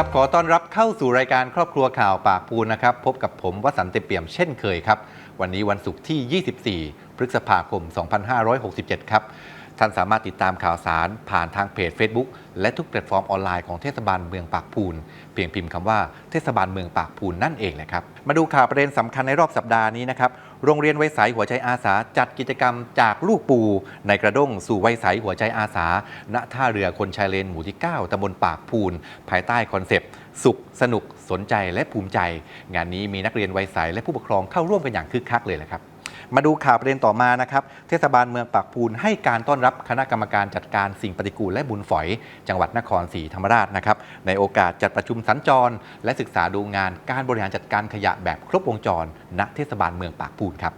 ครับขอต้อนรับเข้าสู่รายการครอบครัวข่าวปากปูนนะครับ พบกับผมวสันต์เตเปี่ยมเช่นเคยครับ วันนี้วันศุกร์ที่ 24 พฤษภาคม 2567 ครับ ท่านสามารถติดตามข่าวสารผ่านทางเพจ Facebook และทุกแพลตฟอร์มออนไลน์ของเทศบาลเมืองปากพูน เพียงพิมพ์คำว่าเทศบาลเมืองปากพูนนั่นเองแหละครับ มาดูข่าวประเด็นสำคัญในรอบสัปดาห์นี้นะครับ โรงเรียนไวยใสหัวใจอาสา จัดกิจกรรมจากลูกปู ในกระด้งสู่ไวยใสหัวใจอาสา ณ ท่าเรือคนชายเลนหมู่ที่ 9ตำบลปากพูน ภายใต้คอนเซปต์สุข สนุก สนใจและภูมิใจ งานนี้มีนักเรียนไวยใสและผู้ปกครองเข้าร่วมกันอย่างคึกคักเลยแหละครับ มาดูข่าวประเด็นต่อมานะครับ เทศบาลเมืองปากพูนให้การต้อนรับคณะกรรมการจัดการสิ่งปฏิกูลและบุญฝอย จังหวัดนครศรีธรรมราชนะครับ ในโอกาสจัดประชุมสัญจร และศึกษาดูงานการบริหารจัดการขยะแบบครบวงจร ณ เทศบาลเมืองปากพูนครับ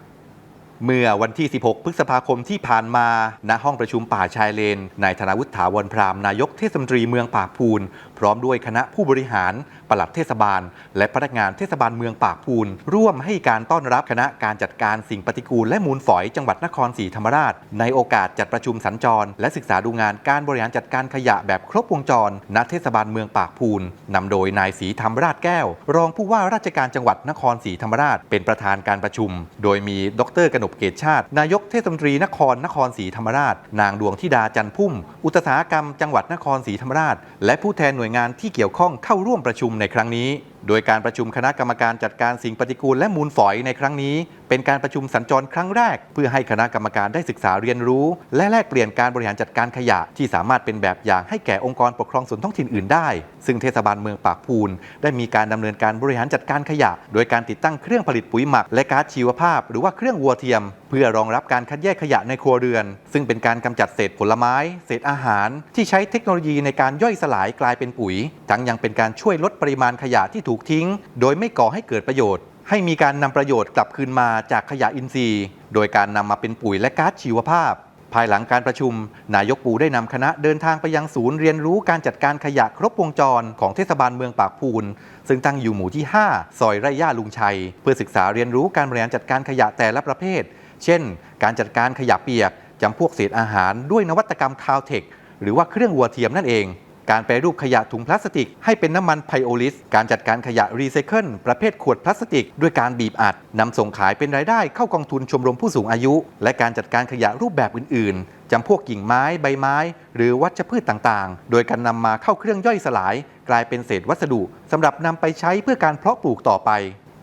เมื่อวันที่ 16 พฤษภาคมที่ผ่านมา ณ ห้องประชุมป่าชายเลน นายธนวุฒิถาวรพรามนายกเทศมนตรีเมืองปากพูน พร้อมด้วยคณะผู้บริหารปลัดเทศบาล และพนักงานเทศบาลเมืองปากพูน ร่วมให้การต้อนรับคณะการจัดการสิ่งปฏิกูลและมูลฝอยจังหวัดนครศรีธรรมราช ในโอกาสจัดประชุมสัญจร และศึกษาดูงานการบริหารจัดการขยะแบบครบวงจร ณเทศบาลเมืองปากพูนนำโดยนายศรีธรรมราชแก้ว รองผู้ว่าราชการจังหวัดนครศรีธรรมราช เป็นประธานการประชุม โดยมีดรกนกเกตชาติ นายกเทศมนตรีนครนครศรีธรรมราช นางดวงธิดาจันพุ่ม อุตสาหกรรมจังหวัดนครศรีธรรมราช และผู้แทนหน่วยงานที่เกี่ยวข้องเข้าร่วมประชุมในครั้งนี้ โดยการประชุมคณะกรรมการจัดการสิ่งปฏิกูลและมูลฝอยในครั้งนี้ เป็นการประชุมสัญจรครั้งแรก เพื่อให้คณะกรรมการได้ศึกษาเรียนรู้ และแลกเปลี่ยนการบริหารจัดการขยะ ที่สามารถเป็นแบบอย่างให้แก่องค์กรปกครองส่วนท้องถิ่นอื่นได้ ซึ่งเทศบาลเมืองปากพูน ได้มีการดำเนินการบริหารจัดการขยะ โดยการติดตั้งเครื่องผลิตปุ๋ยหมัก และก๊าซชีวภาพ หรือว่าเครื่องวัวเทียม เพื่อรองรับการคัดแยกขยะในครัวเรือน ซึ่งเป็นการกำจัดเศษผลไม้ เศษอาหาร ที่ใช้เทคโนโลยีในการย่อยสลายกลายเป็นปุ๋ย ทั้งยังเป็นการช่วยลดปริมาณขยะที่ถูกทิ้ง โดยไม่ก่อให้เกิดประโยชน์ ให้มีการนำประโยชน์กลับคืนมาจากขยะอินทรีย์ โดยการนำมาเป็นปุ๋ยและก๊าซชีวภาพ ภายหลังการประชุม นายกปูได้นำคณะเดินทางไปยังศูนย์เรียนรู้การจัดการขยะครบวงจรของเทศบาลเมืองปากพูน ซึ่งตั้งอยู่หมู่ที่ 5 ซอยไร่ย่าลุงชัย เพื่อศึกษาเรียนรู้การบริหารจัดการขยะแต่ละประเภท เช่น การจัดการขยะเปียกจำพวกเศษอาหารด้วยนวัตกรรมคาวเทคหรือว่าเครื่องวัวเทียมนั่นเอง การแปรรูปขยะถุงพลาสติก ให้เป็นน้ำมันไพโอลิส การจัดการขยะรีไซเคิลประเภทขวดพลาสติก ด้วยการบีบอัดนำส่งขายเป็นรายได้เข้ากองทุนชมรมผู้สูงอายุ และการจัดการขยะรูปแบบอื่น ๆจำพวกกิ่งไม้ใบไม้ หรือวัชพืชต่างๆ โดยการนำมาเข้าเครื่องย่อยสลาย กลายเป็นเศษวัสดุสำหรับนำไปใช้เพื่อการเพาะปลูกต่อไป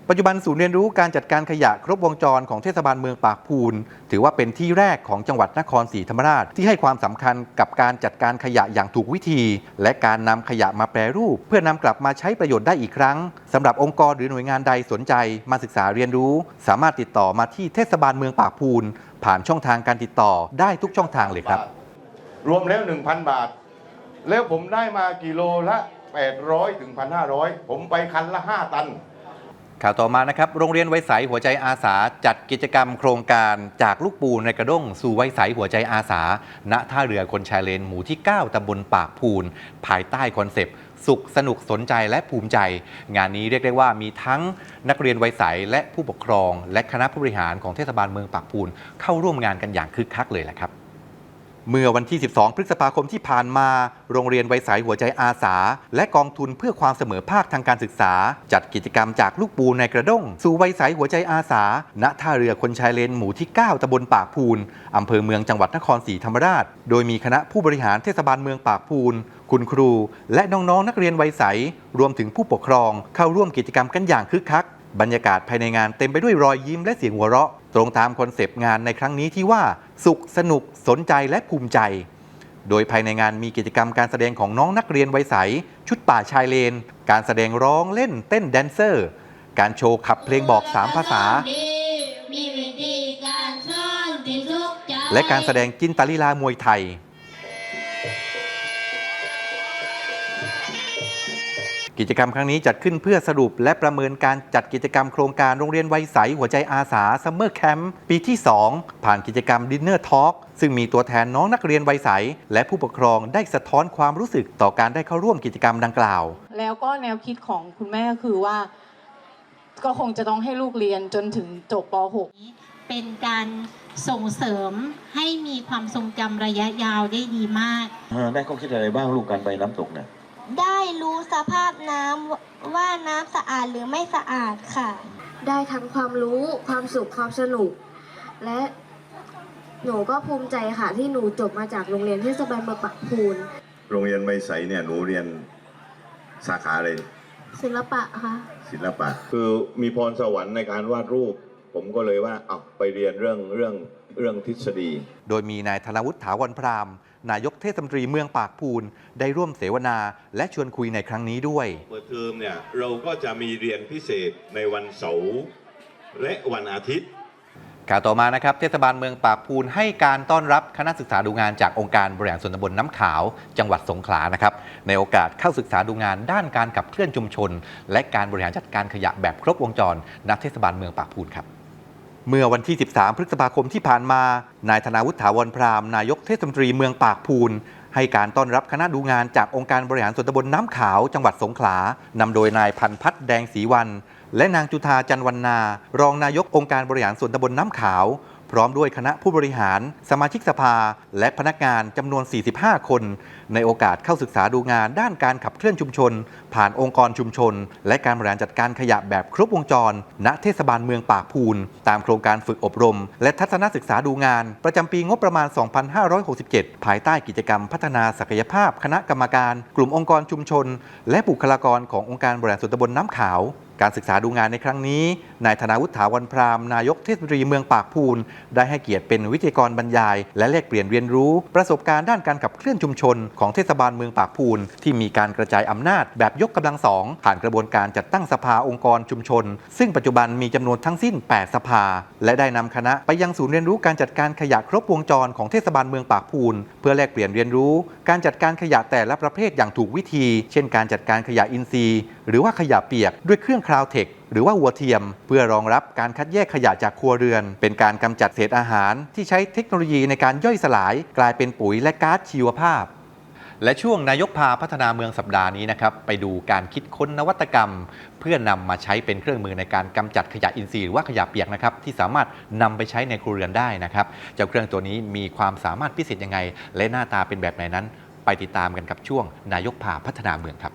ปัจจุบันศูนย์เรียนรู้การจัดการขยะครบวงจรของเทศบาลเมืองปากพูน ถือว่าเป็นที่แรกของจังหวัดนครศรีธรรมราช ที่ให้ความสำคัญกับการจัดการขยะอย่างถูกวิธี และการนำขยะมาแปรรูป เพื่อนำกลับมาใช้ประโยชน์ได้อีกครั้งสำหรับองค์กรหรือหน่วยงานใดสนใจมาศึกษาเรียนรู้ สามารถติดต่อมาที่เทศบาลเมืองปากพูน ผ่านช่องทางการติดต่อได้ทุกช่องทางเลยครับ รวมแล้ว 1,000 บาท แล้วผมได้มากิโลละ 800ถึง1,500 ผมไปคันละ 5 ตัน ข่าวต่อมานะครับ โรงเรียนไว้ใสหัวใจอาสา จัดกิจกรรมโครงการจากลูกปูในกระด้งสู่ไว้ใสหัวใจอาสา ณท่าเรือคนชายเลนหมู่ที่ 9ตำบลปากพูน ภายใต้คอนเซปต์สุขสนุกสนใจและภูมิใจ งานนี้เรียกได้ว่ามีทั้งนักเรียนไว้ใสและผู้ปกครอง และคณะผู้บริหารของเทศบาลเมืองปากพูน เข้าร่วมงานกันอย่างคึกคักเลยแหละครับ เมื่อวันที่ 12 พฤษภาคมที่ผ่านมา โรงเรียนไวสายหัวใจอาสา และกองทุนเพื่อความเสมอภาคทางการศึกษา จัดกิจกรรมจากลูกปูในกระด้ง สู่ไวสายหัวใจอาสา ณ ท่าเรือคนชายเลนหมู่ที่ 9 ตำบลปากพูน อำเภอเมืองจังหวัดนครศรีธรรมราช โดยมีคณะผู้บริหารเทศบาลเมืองปากพูน คุณครู และน้องๆนักเรียนไวัยรวมถึงผู้ปกครอง เข้าร่วมกิจกรรมกันอย่างคึกคัก บรรยากาศภายในงานเต็มไปด้วยรอยยิ้มและเสียงหัวเราะ ตรงตามคอนเซปต์งานในครั้งนี้ที่ว่า สุขสนุกสนใจและภูมิใจ โดยภายในงานมีกิจกรรมการแสดงของน้องนักเรียนวัยใส ชุดป่าชายเลน การแสดงร้องเล่นเต้นแดนเซอร์ การโชว์ขับเพลงบอก 3 ภาษามีวิธีการสอนที่สุขใจและการแสดงจินตลีลามวยไทย กิจกรรมครั้งนี้จัดขึ้นเพื่อสรุปและประเมินการจัดกิจกรรมโครงการโรงเรียนวัยใสหัวใจอาสาซัมเมอร์แคมป์ปีที่ 2 ผ่านกิจกรรมดินเนอร์ทอล์กซึ่งมีตัวแทนน้องนักเรียนวัยใสและผู้ปกครองได้สะท้อนความรู้สึกต่อการได้เข้าร่วมกิจกรรมดังกล่าว แล้วก็แนวคิดของคุณแม่ก็คือว่า ก็คงจะต้องให้ลูกเรียนจนถึงจบป .6 เป็นการส่งเสริมให้มีความทรงจำระยะยาวได้ดีมากอ่าได้ข้อคิดอะไรบ้างลูกการไปน้ำตกเนี่ย ได้รู้สภาพน้ว่าน้ำสะอาดหรือไม่สะอาดค่ะ ได้ทั้งความรู้ความสุขความสนุก และหนูก็ภูมิใจค่ะที่หนูจบมาจากโรงเรียนเทศบาลเมืองปักพูน โรงเรียนไม่ใสเนี่ยหนูเรียนสาขาอะไรศิลปะค่ะ ศิลปะ คือมีพรสวรรค์ในการวาดรูป ผมก็เลยว่าเอาไปเรียนเรื่องเรื่องเรื่องทฤษฎี โดยมีนายธนวุฒิถาวรพราม นายกเทศมนตรีเมืองปากพูน ได้ร่วมเสวนา และชวนคุยในครั้งนี้ด้วย เปิดเทอมเนี่ยเราก็จะมีเรียนพิเศษในวันเสาร์และวันอาทิตย์ข่าวต่อมานะครับเทศบาลเมืองปากพูนให้การต้อนรับคณะศึกษาดูงานจากองค์การบริหารส่วนตำบลน้ำขาว จังหวัดสงขลานะครับในโอกาสเข้าศึกษาดูงานด้านการขับเคลื่อนชุมชน และการบริหารจัดการขยะแบบครบวงจรณเทศบาลเมืองปากพูนครับ เมื่อวันที่ 13 พฤษภาคมที่ผ่านมา นายธนาวุฒิถาวรพรามนายกเทศมนตรีเมืองปากพูน ให้การต้อนรับคณะดูงานจากองค์การบริหารส่วนตำบลน้ำขาวจังหวัดสงขลานำโดยนายพันพัฒน์แดงศรีวัน และนางจุธาจันวรรณารองนายกองค์การบริหารส่วนตำบลน้ำขาว ร้อมด้วยคณะผู้บริหาร สมาชิกสภา และพนักงานจำนวน 45 คน ในโอกาสเข้าศึกษาดูงานด้านการขับเคลื่อนชุมชน ผ่านองค์กรชุมชน และการบริหารจัดการขยะแบบครบวงจร ณเทศบาลเมืองปากพูน ตามโครงการฝึกอบรม และทัศนศึกษาดูงาน ประจำปีงบประมาณ 2567 ภายใต้กิจกรรมพัฒนาศักยภาพ คณะกรรมการ กลุ่มองค์กรชุมชน และบุคลากรขององค์การบริหารส่วนตำบลน้ำขาวการศึกษาดูงานในครั้งนี้นายธนาวุฒิถาวรพรามนายกเทศมนตรีเมืองปากพูน ได้ให้เกียรติเป็นวิทยกรบรรยาย และแลกเปลี่ยนเรียนรู้ ประสบการณ์ด้านการขับเคลื่อนชุมชน ของเทศบาลเมืองปากพูน ที่มีการกระจายอำนาจแบบยกกำลังสองผ่านกระบวนการจัดตั้งสภาองค์กรชุมชน ซึ่งปัจจุบันมีจำนวนทั้งสิ้น 8 สภา และได้นำคณะไปยังศูนย์เรียนรู้การจัดการขยะครบวงจรของเทศบาลเมืองปากพูน เพื่อแลกเปลี่ยนเรียนรู้ การจัดการขยะแต่ละประเภทอย่างถูกวิธี เช่น การจัดการขยะอินทรีย์ หรือว่าขยะเปียกด้วยเครื่องคราวเทคหรือว่าวัวเทียม เพื่อรองรับการคัดแยกขยะจากครัวเรือน เป็นการกำจัดเศษอาหารที่ใช้เทคโนโลยีในการย่อยสลาย กลายเป็นปุ๋ยและก๊าซชีวภาพ และช่วงนายกพาพัฒนาเมืองสัปดาห์นี้นะครับไปดูการคิดค้นนวัตกรรม เพื่อนำมาใช้เป็นเครื่องมือในการกำจัดขยะอินทรีย์หรือว่าขยะเปียกนะครับที่สามารถนำไปใช้ในครัวเรือนได้นะครับเจ้าเครื่องตัวนี้มีความสามารถพิเศษยังไง และหน้าตาเป็นแบบไหนนั้น ไปติดตามกันกับช่วงนายกพาพัฒนาเมืองครับ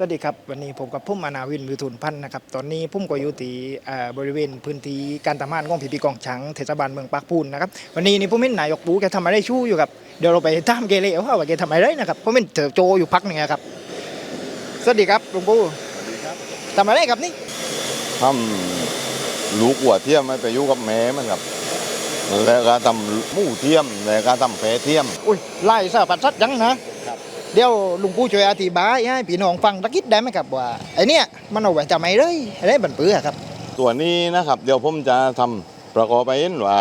สวัสดีครับ วันนี้ผมกับพุ่มอนาวินวิทูลพันธ์นะครับ ตอนนี้พุ่มก็อยู่ที่เอ่อบริเวณพื้นที่การทำงานของผีปีกองช้างเทศบาลเมืองปากพูนนะครับ วันนี้นี่พุ่มเห็นนายกปูแกทำอะไรชู้อยู่ครับ เดี๋ยวเราไปตามแกเลยว่าแกทำอะไรนะครับพุ่มเห็นเถอโจอยู่พักหนึงอะครับ สวัสดีครับหลวงปู่ทำอะไรครับนี่ทำลูกหัวเทียมให้ไปอยู่กับแม่มันครับแล้วก็ทำหมูเทียมแล้วก็ทำแพะเทียม อุ้ยไล่สารพัดสัตว์ยังนะ เดี๋ยวลุงปู่ช่วยอธิบายให้พี่น้องฟังตะกิดได้ไหมครับว่าไอเนี้ยมันเอาไว้ทำไมเลยอะไรบันปื้อครับ ตัวนี้นะครับเดี๋ยวผมจะทำประกอบไปเห็นว่า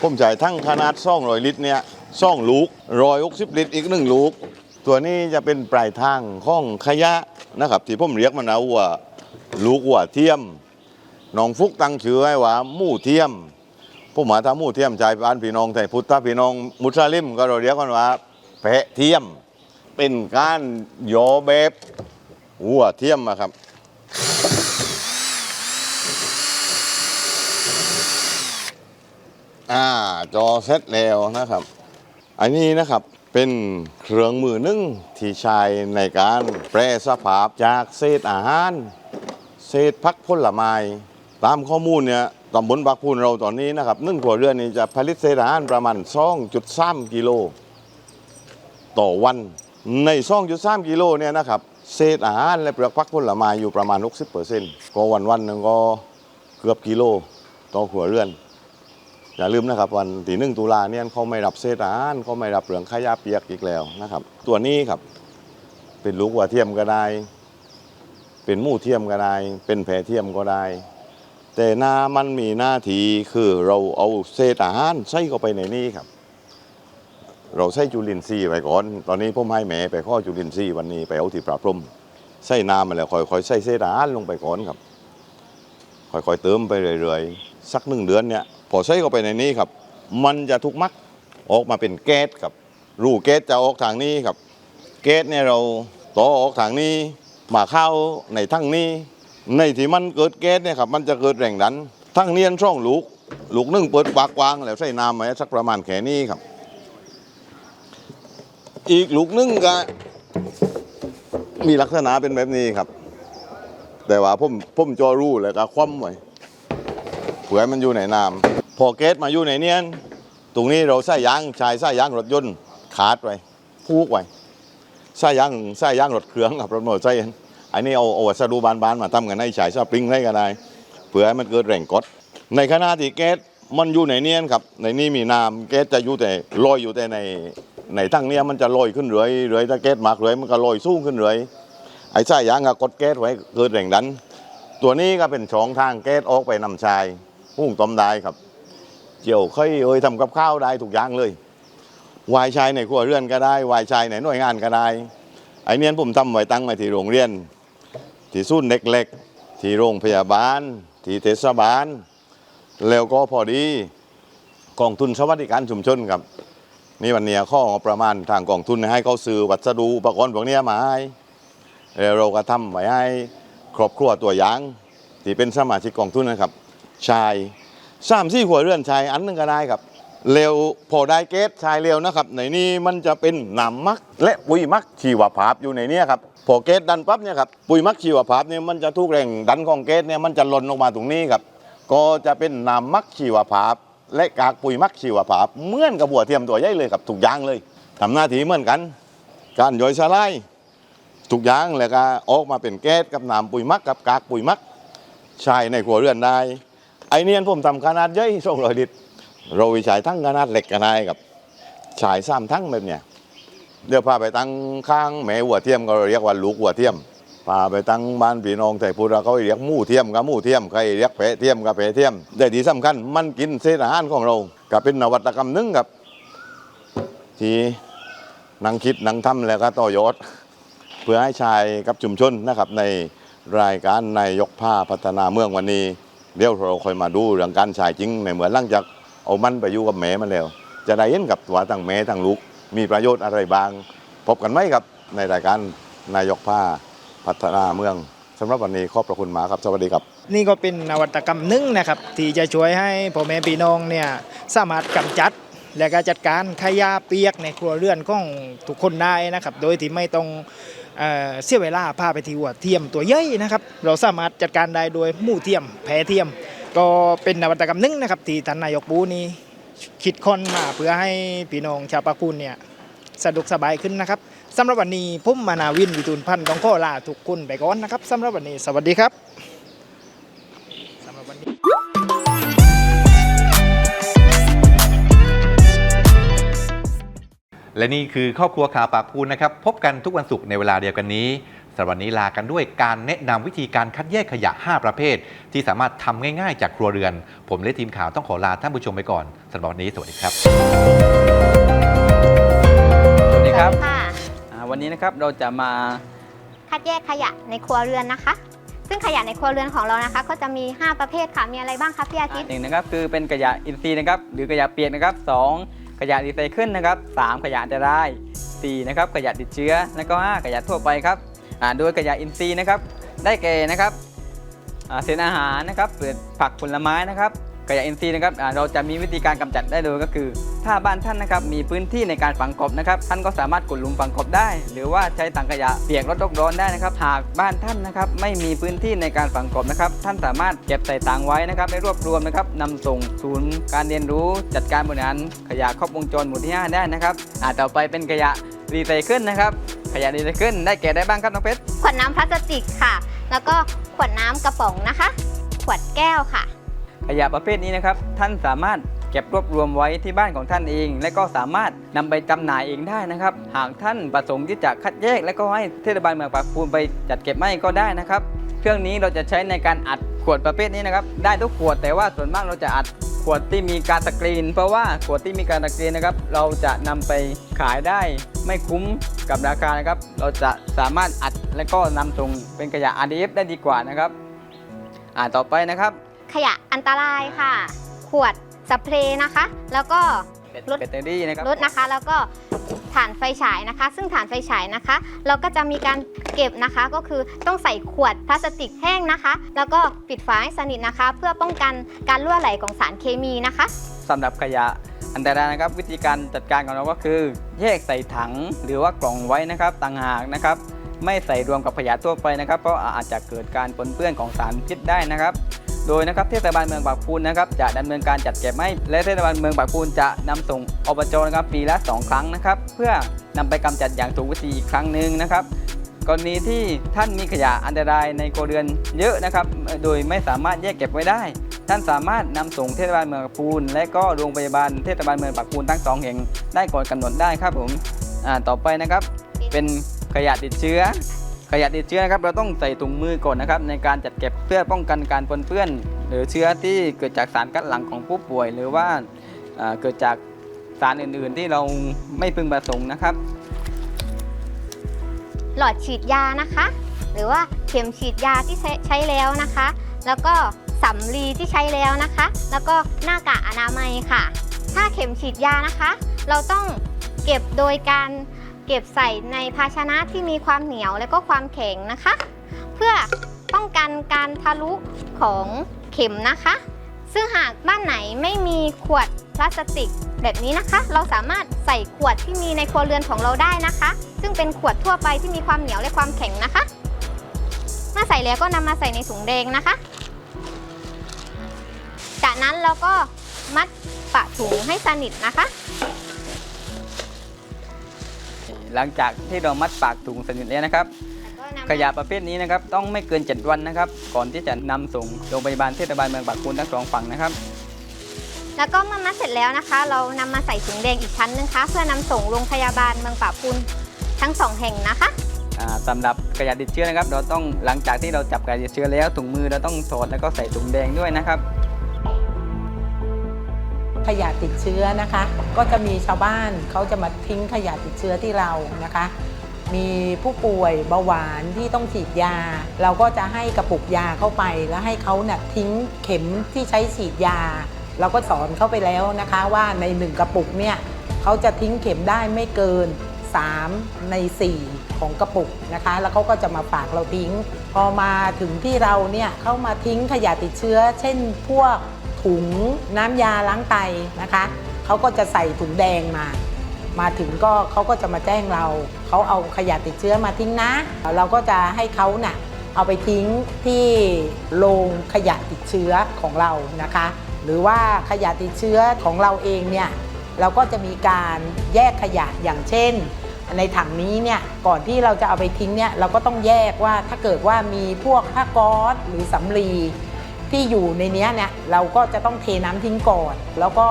ผมจ่ายทั้งขนาดซ่องร้อยลิตรเนี่ยซ่องลูกร้อยหกสิบลิตรอีกหนึ่งลูก ตัวนี้จะเป็นปลายทางของขยะนะครับ ที่ผมเรียกมันเอาว่าลูกหัวเทียมน้องฟุกตั้งชื่อให้ว่าหมูเทียมผมมาทำหมูเทียมใจบ้านพี่น้องไทยพุทธพี่น้องมุสลิมก็เราเรียกกันว่าแพะเทียม เป็นการโยอแบบหัวเทียมอะครับ อ่าจอเซตแล้วนะครับ อันนี้นะครับเป็นเครื่องมือหนึ่งที่ใช้ในการแปรสภาพจากเศษอาหาร เศษพักผลไม้ตามข้อมูลเนี่ยตำบลบักพูนเราตอนนี้นะครับนึ่งครัวเรือนนี้จะผลิตเศษอาหารประมาณ2.3กิโลต่อวัน ใน2.3กิโลเนี่ยนะครับเศษอาหารและเปลือกพักผลไม้อยู่ประมาณ 60%ก็วันวันหนึ่งก็เกือบกิโลต่อครัวเรือน อย่าลืมนะครับ วันที่หนึ่งตุลาเนี่ยเขาไม่รับเศษอาหารเขาไม่รับเหลืองขยะเปียกอีกแล้วนะครับ ตัวนี้ครับ เป็นลูกวัวเทียมก็ได้ เป็นหมูเทียมก็ได้ เป็นแพะเทียมก็ได้ แต่หน้ามันมีหน้าที่คือเราเอาเศษอาหารใส่เข้าไปในนี้ครับ เราใส่จุลินทรีย์ไปก่อน ตอนนี้ผมให้แม่ไปข้อจุลินทรีย์วันนี้ไปเอาที่ปราบพรมใส่น้ำมาแล้วค่อยๆใส่เศษอาหารลงไปก่อนครับ ค่อยๆเติมไปเรื่อยๆ สักหนึ่งเดือนเนี่ยพอใส่เข้าไปในนี้ครับ มันจะทุกมักออกมาเป็นแก๊สครับ รูแก๊สจะออกทางนี้ครับ แก๊สเนี่ยเราต่อออกทางนี้มาเข้าในทั้งนี้ ในที่มันเกิดแก๊สเนี่ยครับมันจะเกิดแรงดัน ทั้งเนียนช่องลูกลูกนึ่งเปิดปากกว้างแล้วใส่น้ำไว้สักประมาณแค่นี้ครับ อีกลูกนึ่งก็มีลักษณะเป็นแบบนี้ครับ แต่ว่าผมผมจอรู้แล้วก็คว่ำไว้เผื่อมันอยู่ในน้ำพอเกตมาอยู่ในเนี้ยตรงนี้เราใส่ยางชายใส่ยางรถยนต์ขาดไว้พูกไว้ใส่ยางใส่ยางรถเครื่องครับรถมอเตอร์ไซค์อันนี้เอาเอาวัสดุบานๆมาทำกันให้ชายสปริงได้ก็ได้เผื่อให้มันเกิดแรงกด ในขณะที่แก๊สมันอยู่ในเนี้ยครับ ในนี้มีน้ำแก๊สจะอยู่แต่ลอยอยู่แต่ใน ในทั้งเนี้ยมันจะลอยขึ้นเรื่อยเรื่อยถ้าแก๊สมากเรื่อยมันก็ลอยสูงขึ้นเรื่อยไอ้สายยางก็กดแก๊สไว้เกิดแรงดัน ตัวนี้ก็เป็นช่องทางแก๊สออกไปนำชายพุ่งต้มได้ครับ เจียวเคยเอ้ยทำกับข้าวได้ทุกอย่างเลยวายชายในครัวเรือนก็ได้วายชายในหน่วยงานก็ได้ไอ้เนี้ยผมทำไว้ตั้งไว้ที่โรงเรียน ที่ศูนย์เล็กๆที่โรงพยาบาล ที่เทศบาลแล้วก็พอดีกองทุนสวัสดิการชุมชนครับ นี่วันเนี้ยข้อประมาณทางกองทุนให้เขาซื้อวัสดุอุปกรณ์พวกเนี้ยมาให้แล้วเราก็ทำไว้ให้ครอบครัวตัวอย่างที่เป็นสมาชิกกองทุนนะครับชายสามสี่หัวเรือนชายอันหนึงก็ได้ครับ เร็วพอได้เกตชายเร็วนะครับ ในนี้มันจะเป็นหนามมัก และปุ๋ยมักชีวภาพอยู่ในเนี้ยครับพอเกตดันปั๊บเนี่ยครับปุ๋ยมักชีวภาพเนี่ยมันจะทุกแรงดันของเกตเนี่ยมันจะหล่นออกมาตรงนี้ครับก็จะเป็นหนามมักชีวภาพ และกากปุ๋ยมักชีวภาพเหมือนกับบัวเทียมตัวใหญ่เลยครับทุกยางเลยทำหน้าที่เหมือนกัน การย่อยสลายทุกยางแล้วก็ออกมาเป็นแก๊สกับนามปุ๋ยมักกับกากปุ๋ยมักใช้ในครัวเรือนได้ไอเนียนผมทำขนาดใหญ่ส่งรอยดิตเราวิจัยทั้งขนาดเล็กกันได้กับฉายซ้ำทั้งแบบเนี้ยเดี๋ยวพาไปตั้งข้างแม่หัวเทียมก็เรียกว่าลูกหัวเทียม พาไปตั้งบ้านพี่น้องแต่พูดเราเขาเรียกมู่เทียมกับมู่เทียมใครเรียกแพะเทียมกับแพะเทียมแต่ที่สำคัญมันกินเศษอาหารของเราก็เป็นนวัตกรรมนึงครับที่นังคิดนังทำแล้วก็ต่อยอดเพื่อให้ชายกับชุมชนนะครับ ในรายการนายกผ้าพัฒนาเมืองวันนี้ เดี๋ยวเราค่อยมาดูเรื่องการชายจริงในเหมือนหลังจากเอามันไปอยู่กับแม่มันแล้ว จะได้เห็นกับว่าทั้งแม่ทั้งลูกมีประโยชน์อะไรบ้าง พบกันไหมครับในรายการนายกผ้า พัฒนาเมืองสำหรับวันนี้ขอบพระคุณหมาครับสวัสดีครับ นี่ก็เป็นนวัตกรรมหนึ่งนะครับ ที่จะช่วยให้พ่อแม่พี่น้องเนี่ยสามารถกำจัดและก็จัดการขยะเปียกในครัวเรือนของทุกคนได้นะครับ โดยที่ไม่ต้องเอ่อเสียเวลาพาไปที่หัวเทียมตัวใหญ่นะครับ เราสามารถจัดการได้โดยหมู่เทียมแพเทียม ก็เป็นนวัตกรรมหนึ่งนะครับ ที่ท่านนายกปูนี้คิดค้นมาเพื่อให้พี่น้องชาวปากูลเนี่ยสะดวกสบายขึ้นนะครับ สำหรับวันนี้ผมมานาวินวิทูลพันธ์ต้องขอลาทุกคนไปก่อนนะครับสำหรับวันนี้สวัสดีครับสำหรับวันนี้และนี่คือครอบครัวข่าวปากพูนนะครับ พบกันทุกวันศุกร์ในเวลาเดียวกันนี้สำหรับวันนี้ลากันด้วยการแนะนำวิธีการคัดแยกขยะ 5 ประเภท ที่สามารถทำง่ายๆจากครัวเรือน ผมและทีมข่าวต้องขอลาท่านผู้ชมไปก่อนสำหรับวันนี้สวัสดีครับ สวัสดีครับ ค่ะอ่า วันนี้นะครับเราจะมาคัดแยกขยะในครัวเรือนนะคะ ซึ่งขยะในครัวเรือนของเรานะคะ ก็จะมี 5 ประเภทค่ะ มีอะไรบ้างคะพี่อาทิตย์หนึ่งนะครับคือเป็นขยะอินทรีย์นะครับ หรือขยะเปียกนะครับสองขยะรีไซเคิลนะครับสามขยะอันตรายสี่นะครับขยะติดเชื้อแล้วก็ห้าขยะทั่วไปครับอ่าโดยขยะอินทรีย์นะครับ ได้แก่นะครับอ่าเศษอาหารนะครับเปลือกผักผลไม้นะครับขยะอินทรีย์นะครับอ่าเราจะมีวิธีการกำจัดได้เลยก็คือ ถ้าบ้านท่านนะครับมีพื้นที่ในการฝังกบนะครับท่านก็สามารถขุดหลุมฝังกบได้ หรือว่าใช้ถังขยะเปียกลดโลกร้อนได้นะครับหากบ้านท่านนะครับไม่มีพื้นที่ในการฝังกบนะครับท่านสามารถเก็บใส่ถังไว้นะครับได้รวบรวมนะครับนำส่งศูนย์การเรียนรู้จัดการบริหารขยะครบวงจรหมู่ที่ 5 ได้นะครับอ่าต่อไปเป็นขยะรีไซเคิลนะครับขยะรีไซเคิลได้แก่ได้บ้างครับน้องเพชรขวดน้ำพลาสติกค่ะ แล้วก็ขวดน้ำกระป๋องนะคะ ขวดแก้วค่ะ ขยะประเภทนี้นะครับท่านสามารถ เก็บรวบรวมไว้ที่บ้านของท่านเอง และก็สามารถนำไปจำหน่ายเองได้นะครับ หากท่านประสงค์ที่จะคัดแยก และก็ให้เทศบาลเมืองปากปูนไปจัดเก็บให้ก็ได้นะครับ เครื่องนี้เราจะใช้ในการอัดขวดประเภทนี้นะครับ ได้ทุกขวดแต่ว่าส่วนมากเราจะอัดขวดที่มีการสกรีน เพราะว่าขวดที่มีการสกรีนนะครับ เราจะนำไปขายได้ไม่คุ้มกับราคานะครับ เราจะสามารถอัดและก็นำส่งเป็นขยะ RDF ได้ดีกว่านะครับ อ่าต่อไปนะครับ ขยะอันตรายค่ะ ขวด สเปรย์นะคะ แล้วก็รถแบตเตอรี่นะครับรถนะคะ แล้วก็ถถ่านไฟฉายนะคะ ซึ่งถ่านไฟฉายนะคะ เราก็จะมีการเก็บนะคะ ก็คือต้องใส่ขวดพลาสติกแห้งนะคะ แล้วก็ปิดฝาให้สนิทนะคะ เพื่อป้องกันการรั่วไหลของสารเคมีนะคะสำหรับขยะอันตรายนะครับวิธีการจัดการของเราก็คือ แยกใส่ถังหรือว่ากล่องไว้นะครับต่างหากนะครับ ไม่ใส่รวมกับขยะทั่วไปนะครับ เพราะอาจจะเกิดการปนเปื้อนของสารพิษได้นะครับ โดยนะครับเทศบาลเมืองปากพูนนะครับจะดำเนินการจัดเก็บให้และเทศบาลเมืองปากพูนจะนำส่งอบจนะครับปีละ 2 ครั้งนะครับ เพื่อนำไปกำจัดอย่างถูกวิธีอีกครั้งหนึ่งนะครับกรณีที่ท่านมีขยะอันตรายในครัวเรือนเยอะนะครับ โดยไม่สามารถแยกเก็บไว้ได้ ท่านสามารถนำส่งเทศบาลเมืองปากพูน และก็โรงพยาบาลเทศบาลเมืองปากพูนทั้งสองแห่งได้ก่อนกำหนดได้ครับผมต่อไปนะครับ เป็นขยะติดเชื้อ ขยะติดเชื้อนะครับ เราต้องใส่ถุงมือก่อนนะครับ ในการจัดเก็บ เพื่อป้องกันการปนเปื้อน หรือเชื้อที่เกิดจากสารคัดหลั่งของผู้ป่วย หรือว่าเกิดจากสารอื่นๆ ที่เราไม่พึงประสงค์นะครับ หลอดฉีดยานะคะ หรือว่าเข็มฉีดยาที่ใช้ใชแล้วนะคะ แล้วก็สำลีที่ใช้แล้วนะคะ แล้วก็หน้ากากอนามัยค่ะ ถ้าเข็มฉีดยานะคะ เราต้องเก็บโดยการเก็บใส่ในภาชนะที่มีความเหนียวและก็ความแข็งนะคะ เพื่อป้องกัน ทะลุของเข็มนะคะ ซึ่งหากบ้านไหนไม่มีขวดพลาสติก แบบนี้นะคะ เราสามารถใส่ขวดที่มีในครัวเรือนของเราได้นะคะ ซึ่งเป็นขวดทั่วไปที่มีความเหนียวและความแข็งนะคะ เมื่อใส่แล้วก็นำมาใส่ในถุงแดงนะคะ จากนั้นเราก็มัดปะถุงให้สนิทนะคะหลังจากที่เรามัดปากถุงสนิทแล้วนะครับ ขยะประเภทนี้นะครับต้องไม่เกิน 7 วันนะครับ ก่อนที่จะนำส่งโรงพยาบาลเทศบาลเมืองปากพูนทั้งสองฝั่งนะครับ แล้วก็เมื่อมัดเสร็จแล้วนะคะ เรานำมาใส่ถุงแดงอีกชั้นนึงคะเพื่อนำส่งโรงพยาบาลเมืองป่าพุนทั้งสองแห่งนะคะอ่าสำหรับขยะติดเชื้อนะครับ เราต้องหลังจากที่เราจับขยะติดเชื้อแล้วถุงมือเราต้องถอดแล้วก็ใส่ถุงแดงด้วยนะครับ ขยะติดเชื้อนะคะ ก็จะมีชาวบ้านเขาจะมาทิ้งขยะติดเชื้อที่เรานะคะ มีผู้ป่วยเบาหวานที่ต้องฉีดยา เราก็จะให้กระปุกยาเข้าไป แล้วให้เขาเนี่ยทิ้งเข็มที่ใช้ฉีดยา เราก็สอนเขาไปแล้วนะคะว่าในหนึ่งกระปุกเนี่ยเขาจะทิ้งเข็มได้ไม่เกิน 3 ใน 4 ของกระปุกนะคะ แล้วเขาก็จะมาฝากเราทิ้ง พอมาถึงที่เราเนี่ยเข้ามาทิ้งขยะติดเชื้อ เช่นพวกถุงน้ำยาล้างไตนะคะเขาก็จะใส่ถุงแดงมา มาถึงก็เขาก็จะมาแจ้งเรา เขาเอาขยะติดเชื้อมาทิ้งนะ เราก็จะให้เขาน่ะเอาไปทิ้งที่โรงขยะติดเชื้อของเรานะคะ หรือว่าขยะติดเชื้อของเราเองเนี่ยเราก็จะมีการแยกขยะอย่างเช่น ในถังนี้เนี่ยก่อนที่เราจะเอาไปทิ้งเนี่ยเราก็ต้องแยกว่าถ้าเกิดว่ามีพวกผ้าก๊อซหรือสำลี ที่อยู่ในเนี้ยเนี่ยเราก็จะต้องเทน้ำทิ้งก่อน แล้วก็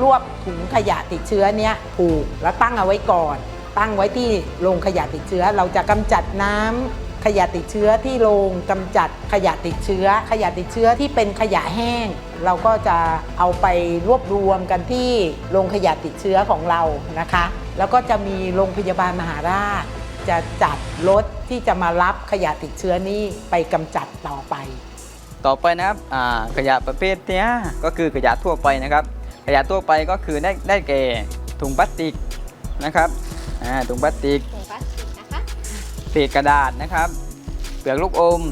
รวบถุงขยะติดเชื้อเนี้ยผูกแล้วตั้งเอาไว้ก่อน ตั้งไว้ที่โรงขยะติดเชื้อ เราจะกำจัดน้ำขยะติดเชื้อที่โรงกำจัดขยะติดเชื้อ ขยะติดเชื้อที่เป็นขยะแห้ง เราก็จะเอาไปรวบรวมกันที่โรงขยะติดเชื้อของเรานะคะ แล้วก็จะมีโรงพยาบาลมหาราชจะจัดรถที่จะมารับขยะติดเชื้อนี้ไปกำจัดต่อไป ต่อไปนะครับอ่าขยะประเภทเนี้ยก็คือขยะทั่วไปนะครับ ขยะทั่วไปก็คือได้ได้แก่ถุงพลาสติกนะครับอ่าถุงพลาสติกถุงพลาสติกนะคะเศษกระดาษนะครับ เปลือกลูกอม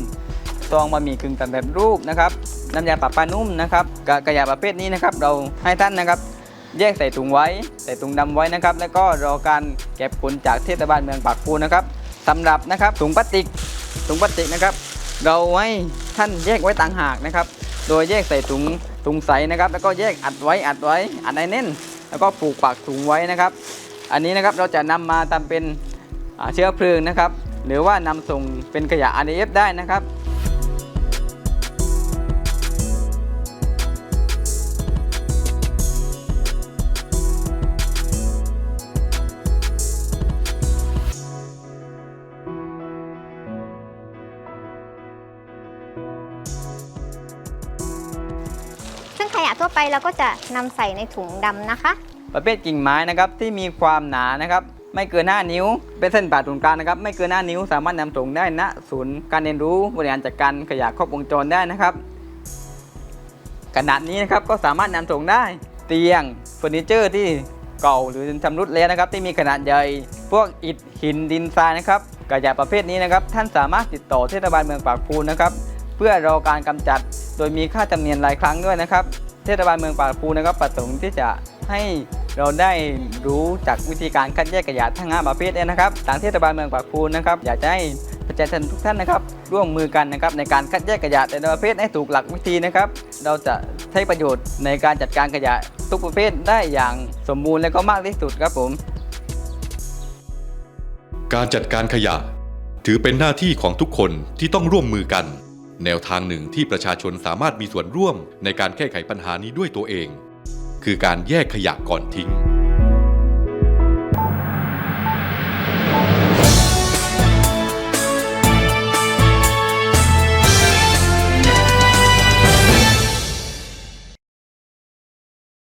ซองบะหมี่กึ่งสำเร็จรูปนะครับน้ำยาปรับผ้านุ่มนะครับกะขยะประเภทนี้นะครับเราให้ท่านนะครับ แยกใส่ถุงไว้ใส่ถุงดำไว้นะครับ แล้วก็รอการเก็บผลจากเทศบาลเมืองปากพูนนะครับสำหรับนะครับถุงพลาสติกถุงพลาสติกนะครับ เราให้ท่านแยกไว้ต่างหากนะครับ โดยแยกใส่ถุงถุงใสนะครับ แล้วก็แยกอัดไว้อัดไว้อัดในแน่น แล้วก็ผูกปากถุงไว้นะครับ อันนี้นะครับเราจะนำมาทำเป็นเชื้อเพลิงนะครับ หรือว่านำส่งเป็นขยะ RDF ได้นะครับ ทั่วไปเราก็จะนำใส่ในถุงดำนะคะ ประเภทกิ่งไม้นะครับที่มีความหนานะครับไม่เกิน 5 นิ้ว เป็นเส้นผ่าศูนย์กลางนะครับ ไม่เกิน 5 นิ้ว สามารถนำส่งได้ณศูนย์การเรียนรู้บริหารจัดการขยะครบวงจรได้นะครับขนาดนี้นะครับก็สามารถนำส่งได้ เตียงเฟอร์นิเจอร์ที่เก่าหรือชำรุดแล้วนะครับ ที่มีขนาดใหญ่พวกอิฐหินดินทรายนะครับขยะประเภทนี้นะครับ ท่านสามารถติดต่อเทศบาลเมืองปากพูนนะครับ เพื่อรอการกำจัด โดยมีค่าธรรมเนียมรายครั้งด้วยนะครับ เทศบาลเมืองปากพูนะครับประสงค์ที่จะให้เราได้รู้จากวิธีการคัดแยกขยะทั้งห้าประเภทเนี่ยนะครับทางเทศบาลเมืองปากพูนนะครับ อยากจะให้ประชาชนทุกท่านนะครับ ร่วมมือกันนะครับในการคัดแยกขยะแต่ละประเภทให้ถูกหลักวิธีนะครับ เราจะใช้ประโยชน์ในการจัดการขยะทุกประเภทได้อย่างสมบูรณ์และก็มากที่สุดครับผม การจัดการขยะ ถือเป็นหน้าที่ของทุกคนที่ต้องร่วมมือกัน แนวทางหนึ่งที่ประชาชนสามารถมีส่วนร่วมในการแก้ไขปัญหานี้ด้วยตัวเอง คือการแยกขยะก่อนทิ้ง